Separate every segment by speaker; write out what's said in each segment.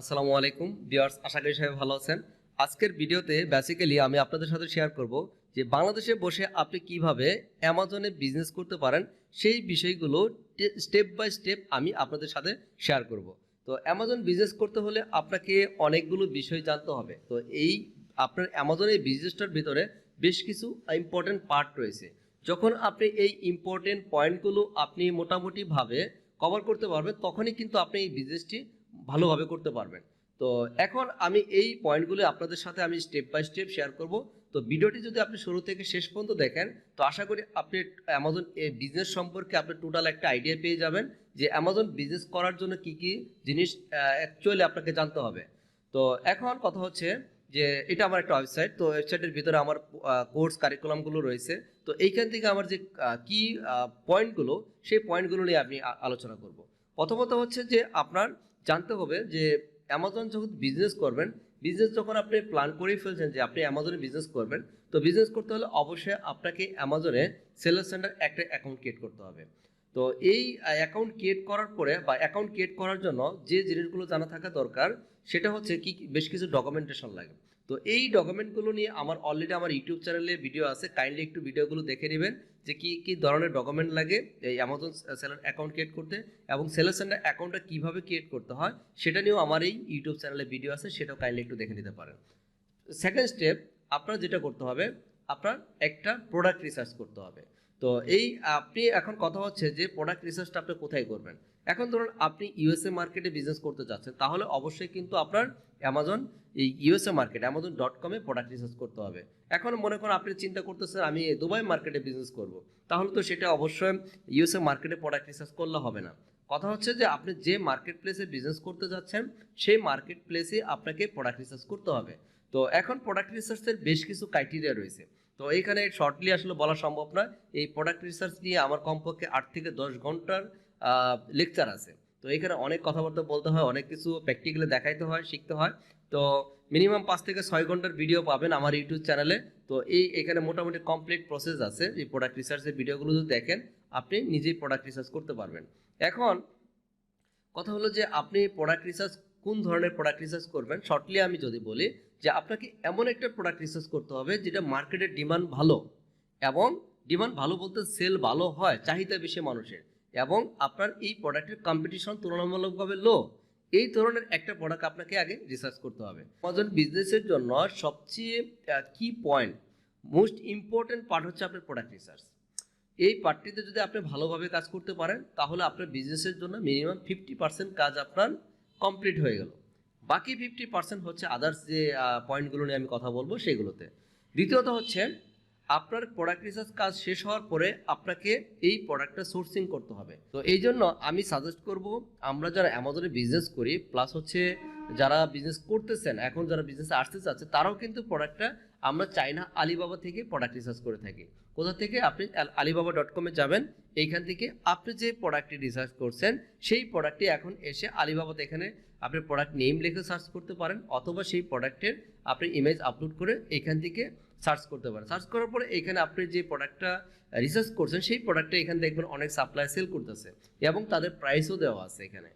Speaker 1: আসসালামু আলাইকুম। ভিউয়ার্স, আশা করি সবাই ভালো আছেন। আজকের ভিডিওতে বেসিক্যালি আমি আপনাদের সাথে শেয়ার করব যে বাংলাদেশে বসে আপনি কীভাবে অ্যামাজনে বিজনেস করতে পারেন, সেই বিষয়গুলো স্টেপ বাই স্টেপ আমি আপনাদের সাথে শেয়ার করব। তো অ্যামাজন বিজনেস করতে হলে আপনাকে অনেকগুলো বিষয় জানতে হবে। তো এই আপনার অ্যামাজনের বিজনেসটার ভিতরে বেশ কিছু ইম্পর্টেন্ট পার্ট রয়েছে। যখন আপনি এই ইম্পর্টেন্ট পয়েন্টগুলো আপনি মোটামুটিভাবে কভার করতে পারবেন, তখনই কিন্তু আপনি এই বিজনেসটি ভালোভাবে করতে পারবেন। তো এখন আমি এই পয়েন্টগুলো আপনাদের সাথে আমি স্টেপ বাই স্টেপ শেয়ার করব। তো ভিডিওটি যদি আপনি শুরু থেকে শেষ পর্যন্ত দেখেন, তো আশা করি আপনি অ্যামাজন বিজনেস সম্পর্কে আপনি টোটাল একটা আইডিয়া পেয়ে যাবেন যে অ্যামাজন বিজনেস করার জন্য কি কি জিনিস অ্যাকচুয়ালি আপনাকে জানতে হবে। তো এখন কথা হচ্ছে যে এটা আমার একটা ওয়েবসাইট তো ওয়েবসাইটের ভিতরে আমার কোর্স কারিকুলামগুলো রয়েছে। তো এইখান থেকে আমার যে কি পয়েন্টগুলো সেই পয়েন্টগুলো নিয়ে আমি আলোচনা করব। প্রথমত হচ্ছে যে আপনার জানতে হবে যে অ্যামাজন যখন বিজনেস করবেন বিজনেস যখন আপনি প্ল্যান করেই ফেলছেন যে আপনি অ্যামাজনে বিজনেস করবেন, তো বিজনেস করতে হলে অবশ্যই আপনাকে অ্যামাজনে সেলার সেন্টার একটা অ্যাকাউন্ট ক্রিয়েট করতে হবে। তো এই অ্যাকাউন্ট ক্রিয়েট করার পরে বা অ্যাকাউন্ট ক্রিয়েট করার জন্য যে জিনিসগুলো জানা থাকা দরকার, সেটা হচ্ছে কি বেশ কিছু ডকুমেন্টেশন লাগে। তো এই ডকুমেন্টগুলো নিয়ে আমার অলরেডি আমার ইউটিউব চ্যানেলে ভিডিও আছে কাইন্ডলি একটু ভিডিওগুলো দেখে নেবেন। যে কি কি ধরনের ডকুমেন্ট লাগে এই অ্যামাজন সেলার অ্যাকাউন্ট ক্রিয়েট করতে এবং সেলার সেন্টার অ্যাকাউন্টটা কীভাবে ক্রিয়েট করতে হয় সেটা নিয়েও আমার এই ইউটিউব চ্যানেলে ভিডিও আছে, সেটাও কাইন্ডলি একটু দেখে নিতে পারেন। সেকেন্ড স্টেপ আপনার যেটা করতে হবে, আপনার একটা প্রোডাক্ট রিসার্চ করতে হবে। তো এই আপনি এখন কথা হচ্ছে যে প্রোডাক্ট রিসার্চটা আপনি কোথায় করবেন? এখন ধরুন আপনি ইউএসএ মার্কেটে বিজনেস করতে চাচ্ছেন তাহলে অবশ্যই কিন্তু আপনার অ্যামাজন এই ইউএসএ মার্কেট অ্যামাজন ডট কমে প্রোডাক্ট রিসার্চ করতে হবে। এখন মনে করেন আপনি চিন্তা করতেছেন, আমি দুবাই মার্কেটে বিজনেস করব। তাহলে তো সেটা অবশ্যই ইউএসএ মার্কেটে প্রোডাক্ট রিসার্চ করলে হবে না। কথা হচ্ছে যে আপনি যে মার্কেট প্লেসে বিজনেস করতে যাচ্ছেন, সেই মার্কেট প্লেসে আপনাকে প্রোডাক্ট রিসার্চ করতে হবে। তো এখন প্রোডাক্ট রিসার্চের বেশ কিছু ক্রাইটেরিয়া রয়েছে। তো এইখানে শর্টলি আসলে বলা সম্ভব নয়, এই প্রোডাক্ট রিসার্চ নিয়ে আমার কমপক্ষে আট থেকে দশ ঘণ্টার লেকচার আছে। তো এখানে অনেক কথাবার্তা বলতে হয়, অনেক কিছু প্র্যাকটিক্যালি দেখাইতে হয়, শিখতে হয়। তো মিনিমাম পাঁচ থেকে ছয় ঘণ্টার ভিডিও পাবেন আমার ইউটিউব চ্যানেলে তো এই এখানে মোটামুটি কমপ্লিট প্রসেস আছে, এই প্রোডাক্ট রিসার্চের ভিডিওগুলো যদি দেখেন, আপনি নিজেই প্রোডাক্ট রিসার্চ করতে পারবেন। এখন কথা হলো যে আপনি প্রোডাক্ট রিসার্চ কোন ধরনের প্রোডাক্ট রিসার্চ করবেন শর্টলি আমি যদি বলি যে আপনাকে এমন একটা প্রোডাক্ট রিসার্চ করতে হবে যেটা মার্কেটের ডিমান্ড ভালো এবং ডিমান্ড ভালো বলতে সেল ভালো হয়, চাহিদা বেশি মানুষের। এবং আপনার এই প্রোডাক্টের কম্পিটিশন তুলনামূলকভাবে লো এই ধরনের একটা প্রোডাক্ট আপনাকে আগে রিসার্চ করতে হবে। আমাজন বিজনেসের জন্য সবচেয়ে কি পয়েন্ট মোস্ট ইম্পর্টেন্ট পার্ট হচ্ছে আপনার প্রোডাক্ট রিসার্চ এই পার্টটিতে যদি আপনি ভালোভাবে কাজ করতে পারেন, তাহলে আপনার বিজনেসের জন্য মিনিমাম ফিফটি পার্সেন্ট কাজ আপনার কমপ্লিট হয়ে গেল। বাকি ফিফটি পার্সেন্ট হচ্ছে আদার্স যে পয়েন্টগুলো নিয়ে আমি কথা বলব, সেগুলোতে। দ্বিতীয়ত হচ্ছে আপনার প্রোডাক্ট রিসার্চ কাজ শেষ হওয়ার পরে আপনাকে এই প্রোডাক্টটা সোর্সিং করতে হবে। তো এই জন্য আমি সাজেস্ট করব, আমরা যারা অ্যামাজনে বিজনেস করি প্লাস হচ্ছে যারা বিজনেস করতেছেন, এখন যারা বিজনেসে আসতে চাচ্ছে, তারাও কিন্তু প্রোডাক্টটা আমরা চাইনা আলিবাবা থেকে প্রোডাক্ট রিসার্চ করে থাকি। কোথা থেকে? আপনি আলিবাবা ডট কমে যাবেন, এইখান থেকে আপনি যে প্রোডাক্টটি রিসার্চ করছেন, সেই প্রোডাক্টটি এখন এসে আলিবাবাতে এখানে আপনি প্রোডাক্ট নেম লিখে সার্চ করতে পারেন, অথবা সেই প্রোডাক্টের আপনি ইমেজ আপলোড করে এখান থেকে সার্চ করতে পারেন। সার্চ করার পরে এখানে আপনি যে প্রোডাক্টটা রিসার্চ করছেন, সেই প্রোডাক্টটা এখানে দেখবেন অনেক সাপ্লাই সেল করতেছে এবং তাদের প্রাইসও দেওয়া আছে এখানে।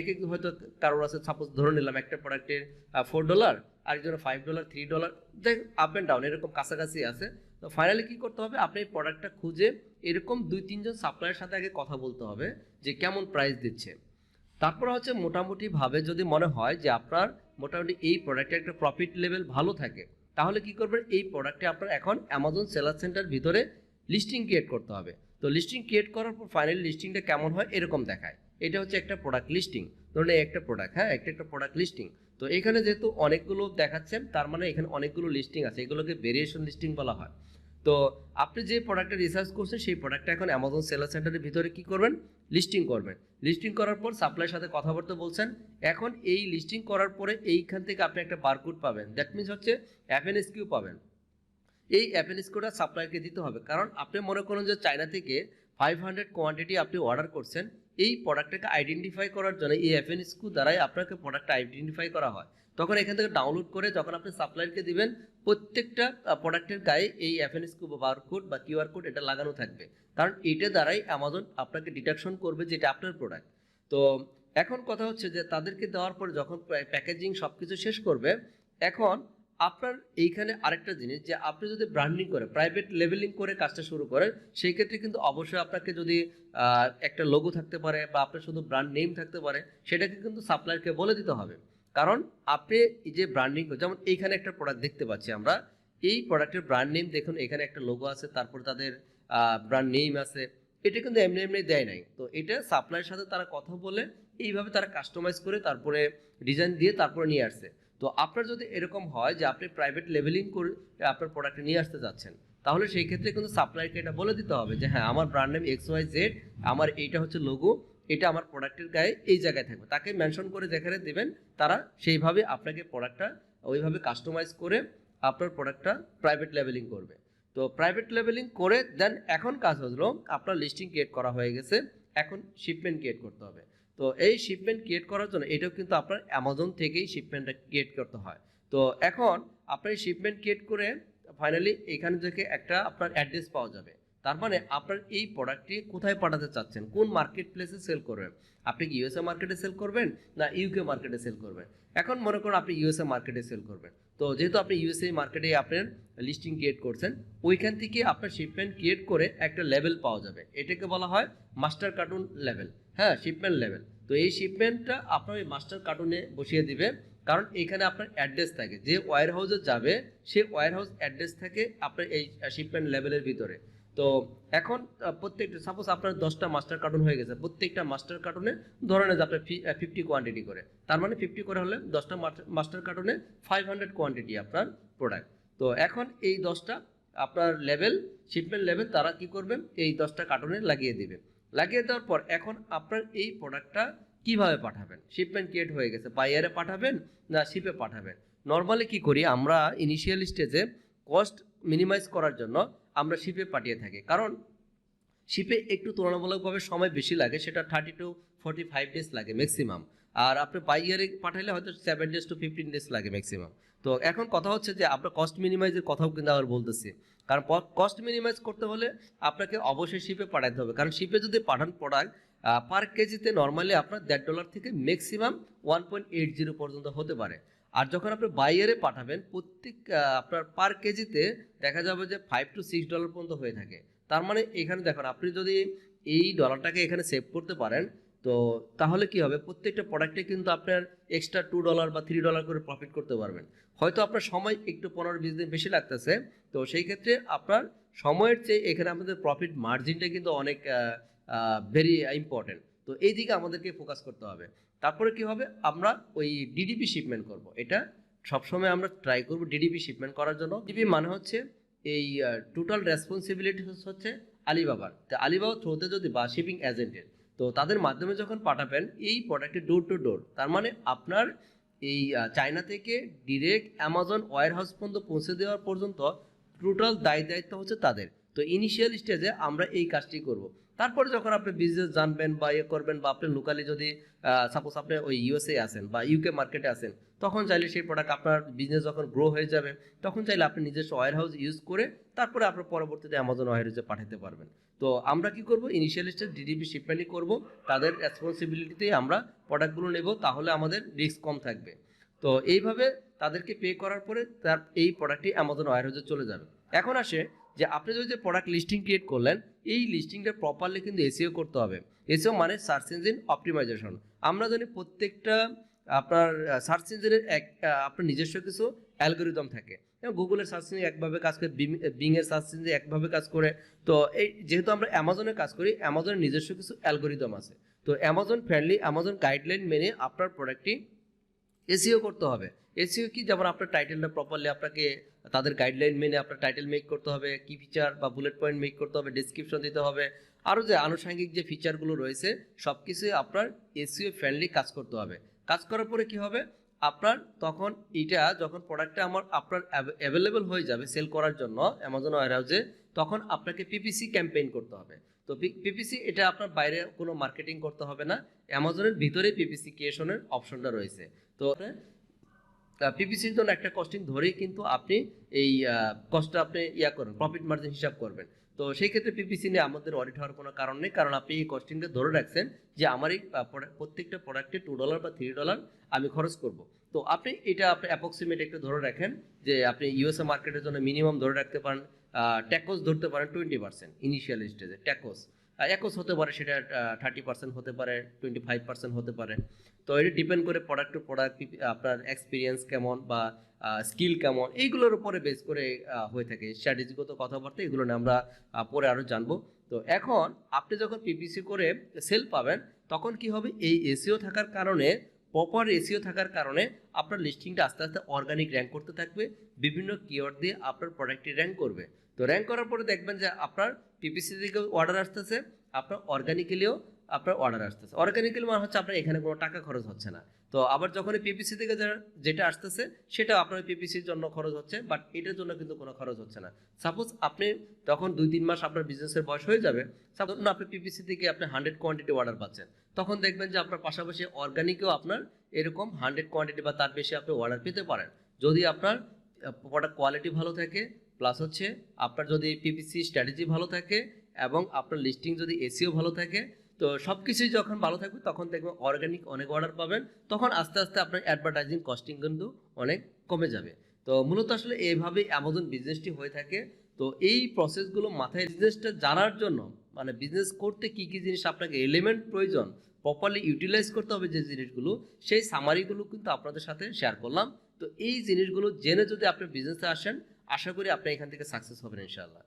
Speaker 1: এক এক হয়তো কারোর আছে সাপোজ ধরে নিলাম একটা প্রোডাক্টের ফোর ডলার আরেকজনের ফাইভ ডলার থ্রি ডলার দেখ আপ অ্যান্ড ডাউন এরকম কাছাকাছি আছে। তো ফাইনালি কী করতে হবে? আপনি এই প্রোডাক্টটা খুঁজে এরকম দুই, তিনজন সাপ্লাইয়ের সাথে আগে কথা বলতে হবে যে কেমন প্রাইস দিচ্ছে। তারপর হচ্ছে মোটামুটিভাবে যদি মনে হয় যে আপনার মোটামুটি এই প্রোডাক্টের একটা প্রফিট লেভেল ভালো থাকে তাহলে কি করবেন? এই প্রোডাক্টে আপনার এখন অ্যামাজন সেলার সেন্টার ভিতরে লিস্টিং ক্রিয়েট করতে হবে। তো লিস্টিং ক্রিয়েট করার পর ফাইনালি লিস্টিংটা কেমন হয়? এরকম দেখায়। এটা হচ্ছে একটা প্রোডাক্ট লিস্টিং ধরুন একটা প্রোডাক্ট হ্যাঁ একটা একটা প্রোডাক্ট লিস্টিং তো এখানে যেহেতু অনেকগুলো দেখাচ্ছেন, তার মানে এখানে অনেকগুলো লিস্টিং আছে। এগুলোকে ভেরিয়েশন লিস্টিং বলা হয়। তো আপনি যে প্রোডাক্টটা রিসার্চ করছেন, সেই প্রোডাক্টটা এখন অ্যামাজন সেলার সেন্টারের ভিতরে কি করবেন? লিস্টিং করবেন। লিস্টিং করার পর সাপ্লাইয়ের সাথে কথাবার্তা বলছেন। এখন এই লিস্টিং করার পরে এইখান থেকে আপনি একটা বারকোড পাবেন। দ্যাট মিনস হচ্ছে অ্যাপেনএস কিউ পাবেন। এই অ্যাপেনএস কিউটা সাপ্লাইকে দিতে হবে। কারণ আপনি মনে করুন যে চায়না থেকে ফাইভ হান্ড্রেড কোয়ান্টিটি আপনি অর্ডার করছেন। এই প্রোডাক্টটাকে আইডেন্টিফাই করার জন্য এই অ্যাপেনএস কিউ দ্বারাই আপনাকে প্রোডাক্টটা আইডেন্টিফাই করা হয়। তখন এখান থেকে ডাউনলোড করে যখন আপনি সাপ্লাইয়ারকে দিবেন, প্রত্যেকটা প্রোডাক্টের গায়ে এই এফএনএস কিউ বা বারকোড বা কিউআর কোড এটা লাগানো থাকবে। কারণ এটা দ্বারাই অ্যামাজন আপনাকে ডিটেকশন করবে যে এটা আপনার প্রোডাক্ট তো এখন কথা হচ্ছে যে তাদেরকে দেওয়ার পরে যখন প্যাকেজিং সব কিছু শেষ করবে, এখন আপনার এইখানে আরেকটা জিনিস যে আপনি যদি ব্র্যান্ডিং করে প্রাইভেট লেভেলিং করে কাজটা শুরু করেন, সেই ক্ষেত্রে কিন্তু অবশ্যই আপনাকে যদি একটা লোগো থাকতে পারে বা আপনার শুধু ব্র্যান্ড নেম থাকতে পারে, সেটাকে কিন্তু সাপ্লায়ারকে বলে দিতে হবে। কারণ আপনি যে ব্র্যান্ডিং যেমন এইখানে একটা প্রোডাক্ট দেখতে পাচ্ছি আমরা, এই প্রোডাক্টের ব্র্যান্ড নেম দেখুন, এখানে একটা লোগো আছে, তারপর তাদের ব্র্যান্ড নেম আছে, এটা কিন্তু এমনি এমনি দেয় নাই। তো এটা সাপ্লাইয়ের সাথে তারা কথা বলে, এইভাবে তারা কাস্টমাইজ করে তারপরে ডিজাইন দিয়ে তারপরে নিয়ে আসছে তো আপনার যদি এরকম হয় যে আপনি প্রাইভেট লেভেলিং করে আপনার প্রোডাক্টে নিয়ে আসতে যাচ্ছেন, তাহলে সেই ক্ষেত্রে কিন্তু সাপ্লাইকে এটা বলে দিতে হবে যে হ্যাঁ আমার brand name X Y Z আমার এইটা হচ্ছে লোগো এটা আমার প্রোডাক্টের গায়ে এই জায়গায় থাকবে। তাকে মেনশন করে যেখানে দেবেন, তারা সেইভাবে আপনাকে প্রোডাক্টটা ওইভাবে কাস্টমাইজ করে আপনার প্রোডাক্টটা প্রাইভেট লেভেলিং করবে। তো প্রাইভেট লেভেলিং করে দেন এখন কাজ হলো, আপনার লিস্টিং ক্রিয়েট করা হয়ে গেছে, এখন শিপমেন্ট ক্রিয়েট করতে হবে। তো এই শিপমেন্ট ক্রিয়েট করার জন্য এটাও কিন্তু আপনার অ্যামাজন থেকেই শিপমেন্টটা ক্রিয়েট করতে হয়। তো এখন আপনার শিপমেন্ট ক্রিয়েট করে ফাইনালি এখানে থেকে একটা আপনার অ্যাড্রেস পাওয়া যাবে। তার মানে আপনার এই প্রোডাক্টটি কোথায় পাঠাতে চাচ্ছেন? কোন মার্কেট প্লেসে সেল করবেন? আপনি কি ইউএসএ মার্কেটে সেল করবেন না ইউকে মার্কেটে সেল করবেন? এখন মনে করুন আপনি ইউএসএ মার্কেটে সেল করবেন। তো যেহেতু আপনি ইউএসএ মার্কেটে আপনার লিস্টিং ক্রিয়েট করছেন ওইখান থেকে আপনার শিপমেন্ট ক্রিয়েট করে একটা লেভেল পাওয়া যাবে। এটাকে বলা হয় মাস্টার কার্টুন লেভেল হ্যাঁ শিপমেন্ট লেভেল তো এই শিপমেন্টটা আপনার ওই মাস্টার কার্টুনে বসিয়ে দিবে। কারণ এখানে আপনার অ্যাড্রেস থাকে। যে ওয়্যার হাউসে যাবে সে ওয়্যার হাউস অ্যাড্রেস থাকে আপনার এই শিপমেন্ট লেভেলের ভিতরে। তো এখন প্রত্যেকটা সাপোজ আপনার দশটা মাস্টার কার্টুন হয়ে গেছে, প্রত্যেকটা মাস্টার কার্টুনে ধরে নেন আপনার ফিফটি কোয়ান্টিটি করে। তার মানে ফিফটি করে হলে দশটা মাস্টার কার্টুনে ফাইভ হান্ড্রেড কোয়ান্টিটি আপনার প্রোডাক্ট তো এখন এই দশটা, আপনার লেভেল শিপমেন্ট লেভেল তারা কি করবে? এই দশটা কার্টুনে লাগিয়ে দেবে। লাগিয়ে দেওয়ার পর এখন আপনার এই প্রোডাক্টটা কীভাবে পাঠাবেন? শিপমেন্ট ক্রিয়েট হয়ে গেছে বাইয়ারে পাঠাবেন না শিপে পাঠাবেন? নর্মালি কি করি, আমরা ইনিশিয়াল স্টেজে কস্ট মিনিমাইজ করার জন্য আমরা শিপে পাঠিয়ে থাকি। কারণ শিপে একটু তুলনামূলকভাবে সময় বেশি লাগে, সেটা thirty to forty five days লাগে ম্যাক্সিমাম আর আপনি বাইয়ারে পাঠাইলে হয়তো seven days to fifteen days লাগে ম্যাক্সিমাম তো এখন কথা হচ্ছে যে, আমরা কস্ট মিনিমাইজের কথাও কিন্তু আবার বলতেছি। কারণ কস্ট মিনিমাইজ করতে হলে আপনাকে অবশ্যই শিপে পাঠাতে হবে। কারণ শিপে যদি পাঠান প্রোডাক্ট পার কেজিতে নর্মালি আপনার দেড় ডলার থেকে maximum one point eight zero পর্যন্ত হতে পারে। আর যখন আপনি বাইয়ারে পাঠাবেন, প্রত্যেক আপনার পার কেজিতে দেখা যাবে যে ফাইভ টু সিক্স ডলার পর্যন্ত হয়ে থাকে। তার মানে এখানে দেখুন, আপনি যদি এই ডলারটাকে এখানে সেভ করতে পারেন, তো তাহলে কি হবে? প্রত্যেকটা প্রোডাক্টে কিন্তু আপনার এক্সট্রা টু ডলার বা থ্রি ডলার করে প্রফিট করতে পারবেন। হয়তো আপনার সময় একটু পনেরো বিশ দিন বেশি লাগতেছে, তো সেই ক্ষেত্রে আপনার সময়ের চেয়ে এখানে আমাদের প্রফিট মার্জিনটা কিন্তু অনেক ভেরি ইম্পর্টেন্ট তো এই দিকে আমাদেরকে ফোকাস করতে হবে। তারপরে কি হবে? আমরা ওই ডিডিপি শিপমেন্ট করব। এটা সবসময় আমরা ট্রাই করব ডিডিপি শিপমেন্ট করার জন্য। ডিডিপি মানে হচ্ছে এই টোটাল রেসপন্সিবিলিটি হচ্ছে আলিবাবার তো আলিবাবা থ্রুতে যদি বা শিপিং এজেন্টের তো তাদের মাধ্যমে যখন পাঠাবেন, এই প্রোডাক্টটি ডোর টু ডোর তার মানে আপনার এই চায়না থেকে ডিরেক্ট অ্যামাজন ওয়ার হাউস পর্যন্ত পৌঁছে দেওয়ার পর্যন্ত টোটাল দায় দায়িত্ব হচ্ছে তাদের। তো ইনিশিয়াল স্টেজে আমরা এই কাজটি করব। তারপরে যখন আপনি বিজনেস জানবেন বা ইয়ে করবেন বা আপনি লোকালি যদি সাপোজ আপনি ওই ইউএসএ আসেন বা ইউকে মার্কেটে আসেন তখন চাইলে সেই প্রোডাক্ট আপনার বিজনেস যখন গ্রো হয়ে যাবে, তখন চাইলে আপনি নিজস্ব ওয়ার হাউস ইউজ করে তারপরে আপনার পরবর্তীতে অ্যামাজন ওয়ার হাউসে পাঠাতে পারবেন। তো আমরা কি করব? ইনিশিয়াল স্টেজ ডিডিপি শিপমেন্টই করব, তাদের রেসপন্সিবিলিটিতেই আমরা প্রোডাক্টগুলো নেব, তাহলে আমাদের রিস্ক কম থাকবে। তো এইভাবে তাদেরকে পে করার পরে তার এই প্রোডাক্টটি অ্যামাজন ওয়ার হাউসে চলে যাবে। এখন আসে যে আপনি যদি যে প্রোডাক্ট লিস্টিং ক্রিয়েট করলেন, এই লিস্টিংটা প্রপারলি কিন্তু এসিও করতে হবে। এসিও মানে সার্চ ইঞ্জিন অপটিমাইজেশন আমরা জানি প্রত্যেকটা আপনার সার্চ ইঞ্জিনের এক আপনার নিজস্ব কিছু অ্যালগোরিদম থাকে। গুগলের সার্চ ইঞ্জিন একভাবে কাজ করে বিং এর সার্চ ইঞ্জিন একভাবে কাজ করে। তো এই, যেহেতু আমরা অ্যামাজনে কাজ করি অ্যামাজনের নিজস্ব কিছু অ্যালগোরিদম আছে। তো অ্যামাজন ফ্রেন্ডলি অ্যামাজন গাইডলাইন মেনে আপনার প্রোডাক্টটি এসিও করতে হবে। এসিও কি? যেমন আপনার টাইটেলটা প্রপারলি আপনাকে, তাদের গাইডলাইন মেনে আপনার টাইটেল মেক করতে হবে, কি ফিচার বা বুলেট পয়েন্ট মেক করতে হবে ডিসক্রিপশন দিতে হবে। আরও যে আনুষঙ্গিক যে ফিচারগুলো রয়েছে সব কিছুই আপনার এসিও ফ্রেন্ডলি কাজ করতে হবে। কাজ করার পরে কি হবে? আপনার তখন এটা যখন প্রোডাক্টটা আমার, আপনার অ্যাভেলেবেল হয়ে যাবে সেল করার জন্য অ্যামাজন ওয়ার হাউসে তখন আপনাকে পিপিসি ক্যাম্পেইন করতে হবে। তো পিপিসি এটা আপনার বাইরে কোনো মার্কেটিং করতে হবে না। অ্যামাজনের ভিতরে পিপিসি ক্রিয়েশনের অপশনটা রয়েছে। তো পিপিসির জন্য একটা কস্টিং ধরেই কিন্তু আপনি এই কস্টটা আপনি ইয়া করবেন প্রফিট মার্জিন হিসাব করবেন। তো সেই ক্ষেত্রে পিপিসি নিয়ে আমাদের অডিট হওয়ার কোনো কারণ নেই, কারণ আপনি এই কস্টিংটা ধরে রাখছেন যে আমার এই প্রত্যেকটা প্রোডাক্টে টু ডলার বা থ্রি ডলার আমি খরচ করব। তো আপনি এটা আপনি অ্যাপ্রক্সিমেট একটু ধরে রাখেন যে আপনি ইউএসএ মার্কেটের জন্য মিনিমাম ধরে রাখতে পারেন ট্যাকোস ধরতে পারেন টোয়েন্টি পার্সেন্ট ইনিশিয়াল স্টেজে ট্যাকোস একোস হতে পারে, সেটা থার্টি পার্সেন্ট হতে পারে টোয়েন্টি ফাইভ পার্সেন্ট হতে পারে। তো এটা ডিপেন্ড করে প্রোডাক্ট টু প্রোডাক্ট আপনার এক্সপিরিয়েন্স কেমন বা স্কিল কেমন, এইগুলোর উপরে বেস করে হয়ে থাকে। স্ট্র্যাটেজিগত কথাবার্তা, এগুলো নিয়ে আমরা পরে আরও জানব। তো এখন আপনি যখন পিপিসি করে সেল পাবেন, তখন কি হবে? এই এসিও থাকার কারণে প্রপার এসিও থাকার কারণে আপনার লিস্টিংটা আস্তে আস্তে অর্গানিক র্যাঙ্ক করতে থাকবে, বিভিন্ন কিওয়ার্ড দিয়ে আপনার প্রোডাক্টটি র্যাঙ্ক করবে। তো র্যাঙ্ক করার পরে দেখবেন যে আপনার পিপিসি থেকে অর্ডার আসতেছে, আপনার অর্গানিক্যালিও আপনার অর্ডার আসতেছে। অর্গানিক্যালি মানে হচ্ছে আপনার এখানে কোনো টাকা খরচ হচ্ছে না। তো আবার যখন পিপিসি থেকে যেটা আসতেছে সেটা আপনার পিপিসির জন্য খরচ হচ্ছে বাট এটার জন্য কিন্তু কোনো খরচ হচ্ছে না। সাপোজ আপনি তখন দুই, তিন মাস আপনার বিজনেসের বয়স হয়ে যাবে সাপোজ আপনি পিপিসি থেকে আপনি হান্ড্রেড কোয়ান্টিটি অর্ডার পাচ্ছেন, তখন দেখবেন যে আপনার পাশাপাশি অর্গানিকেও আপনার এরকম হান্ড্রেড কোয়ান্টিটি বা তার বেশি আপনি অর্ডার পেতে পারেন। যদি আপনার প্রোডাক্ট কোয়ালিটি ভালো থাকে প্লাস হচ্ছে আপনার যদি পিপিসি স্ট্র্যাটেজি ভালো থাকে, এবং আপনার লিস্টিং যদি এসিও ভালো থাকে তো সব কিছুই যখন ভালো থাকবে, তখন দেখবেন অর্গানিক অনেক অর্ডার পাবেন। তখন আস্তে আস্তে আপনার অ্যাডভার্টাইজিং কস্টিং কিন্তু অনেক কমে যাবে। তো মূলত আসলে এইভাবেই অ্যামাজন বিজনেসটি হয়ে থাকে। তো এই প্রসেসগুলো মাথায় বিজনেসটা জানার জন্য মানে বিজনেস করতে কি কি জিনিস আপনাকে এলিমেন্ট প্রয়োজন প্রপারলি ইউটিলাইজ করতে হবে যে জিনিসগুলো, সেই সামারিগুলো কিন্তু আপনাদের সাথে শেয়ার করলাম। তো এই জিনিসগুলো জেনে যদি আপনি বিজনেসে আসেন, আশা করি আপনি এখান থেকে সাকসেস হবেন ইনশাআল্লাহ।